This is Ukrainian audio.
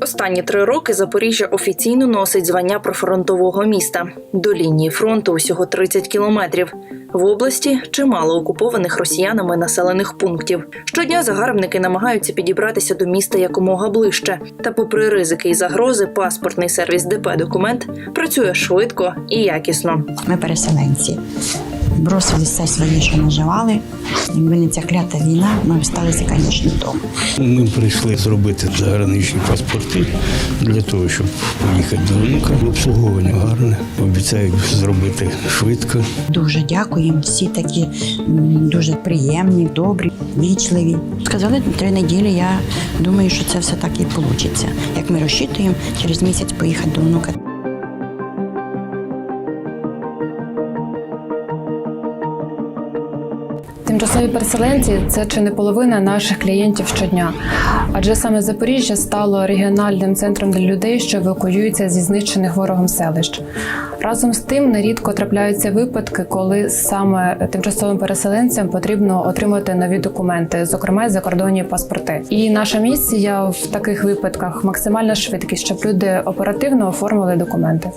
Останні три роки Запоріжжя офіційно носить звання прифронтового міста. До лінії фронту усього 30 кілометрів. В області чимало окупованих росіянами населених пунктів. Щодня загарбники намагаються підібратися до міста якомога ближче. Та, попри ризики і загрози, паспортний сервіс ДП документ працює швидко і якісно. Ми переселенці. Бросили все своє, що наживали. Якби не ця клята війна, ми сталися, звісно, вдома. Ми прийшли зробити заграничні паспорти для того, щоб поїхати до онука. Обслуговування гарне. Обіцяють зробити швидко. Дуже дякуємо. Всі такі дуже приємні, добрі, вічливі. Сказали три неділі. Я думаю, що це все так і вийде. Як ми розчитуємо, через місяць поїхати до онука. Тимчасові переселенці це чи не половина наших клієнтів щодня, адже саме Запоріжжя стало регіональним центром для людей, що евакуюються зі знищених ворогом селищ. Разом з тим нерідко трапляються випадки, коли саме тимчасовим переселенцям потрібно отримати нові документи, зокрема закордонні паспорти. І наша місія в таких випадках максимальна швидкість, щоб люди оперативно оформили документи.